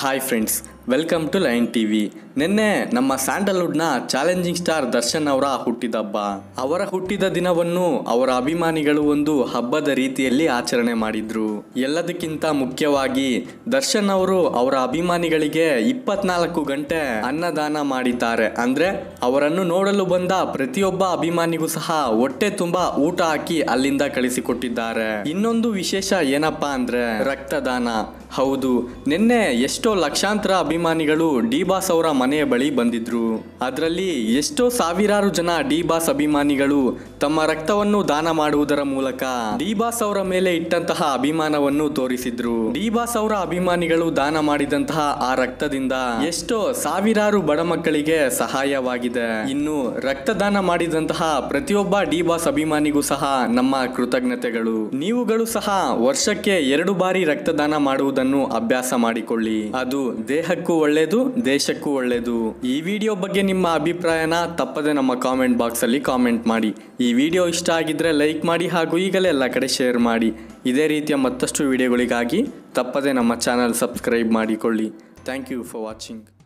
Hi friends, welcome to line TV ನಿನ್ನೆ ನಮ್ಮ ಸ್ಯಾಂಡಲ್ವುಡ್ನ challenging star Darshan ಅವರ ಹುಟ್ಟಿದಬ್ಬ ಅವರ ಹುಟ್ಟಿದ ದಿನವನ್ನು ಅವರ ಅಭಿಮಾನಿಗಳು ಒಂದು ಹಬ್ಬದ ರೀತಿಯಲ್ಲಿ ಆಚರಣೆ ಮಾಡಿದ್ರು. ಎಲ್ಲದಕ್ಕಿಂತ ಮುಖ್ಯವಾಗಿ ದರ್ಶನ್ ಅವರು ಅವರ ಅಭಿಮಾನಿಗಳಿಗೆ ಇಪ್ಪತ್ನಾಲ್ಕು ಗಂಟೆ ಅನ್ನದಾನ ಮಾಡಿದ್ದಾರೆ. ಅಂದ್ರೆ ಅವರನ್ನು ನೋಡಲು ಬಂದ ಪ್ರತಿಯೊಬ್ಬ ಅಭಿಮಾನಿಗೂ ಸಹ ಹೊಟ್ಟೆ ತುಂಬಾ ಊಟ ಹಾಕಿ ಅಲ್ಲಿಂದ ಕಳಿಸಿಕೊಟ್ಟಿದ್ದಾರೆ. ಇನ್ನೊಂದು ವಿಶೇಷ ಏನಪ್ಪಾ ಅಂದ್ರೆ ರಕ್ತದಾನ. ಹೌದು, ನಿನ್ನೆ ಎಷ್ಟೋ ಲಕ್ಷಾಂತರ ಅಭಿಮಾನಿಗಳು ಡಿ ಬಾಸ್ ಅವರ ಮನೆಯ ಬಳಿ ಬಂದಿದ್ರು. ಅದರಲ್ಲಿ ಎಷ್ಟೋ ಸಾವಿರಾರು ಜನ ಡಿ ಬಾಸ್ ಅಭಿಮಾನಿಗಳು ತಮ್ಮ ರಕ್ತವನ್ನು ದಾನ ಮಾಡುವುದರ ಮೂಲಕ ಡಿ ಬಾಸ್ ಅವರ ಮೇಲೆ ಇಟ್ಟಂತಹ ಅಭಿಮಾನವನ್ನು ತೋರಿಸಿದ್ರು. ಡಿ ಬಾಸ್ ಅವರ ಅಭಿಮಾನಿಗಳು ದಾನ ಮಾಡಿದಂತಹ ಆ ರಕ್ತದಿಂದ ಎಷ್ಟೋ ಸಾವಿರಾರು ಬಡ ಮಕ್ಕಳಿಗೆ ಸಹಾಯವಾಗಿದೆ. ಇನ್ನು ರಕ್ತದಾನ ಮಾಡಿದಂತಹ ಪ್ರತಿಯೊಬ್ಬ ಡಿ ಬಾಸ್ ಅಭಿಮಾನಿಗೂ ಸಹ ನಮ್ಮ ಕೃತಜ್ಞತೆಗಳು. ನೀವುಗಳು ಸಹ ವರ್ಷಕ್ಕೆ ಎರಡು ಬಾರಿ ರಕ್ತದಾನ ಮಾಡುವುದನ್ನು ಅಭ್ಯಾಸ ಮಾಡಿಕೊಳ್ಳಿ. ಅದು ದೇಹಕ್ಕೂ ಒಳ್ಳೆಯದು ದೇಶಕ್ಕೂ ಒಳ್ಳೆಯದು ಈ ವಿಡಿಯೋ ಬಗ್ಗೆ ನಿಮ್ಮ ಅಭಿಪ್ರಾಯನ ತಪ್ಪದೆ ನಮ್ಮ ಕಾಮೆಂಟ್ ಬಾಕ್ಸಲ್ಲಿ ಕಾಮೆಂಟ್ ಮಾಡಿ. ಈ ವಿಡಿಯೋ ಇಷ್ಟ ಆಗಿದ್ರೆ ಲೈಕ್ ಮಾಡಿ ಹಾಗೂ ಈಗಲೇ ಎಲ್ಲ ಕಡೆ ಶೇರ್ ಮಾಡಿ. ಇದೇ ರೀತಿಯ ಮತ್ತಷ್ಟು ವಿಡಿಯೋಗಳಿಗಾಗಿ ತಪ್ಪದೆ ನಮ್ಮ ಚಾನಲ್ ಸಬ್ಸ್ಕ್ರೈಬ್ ಮಾಡಿಕೊಳ್ಳಿ. Thank you for watching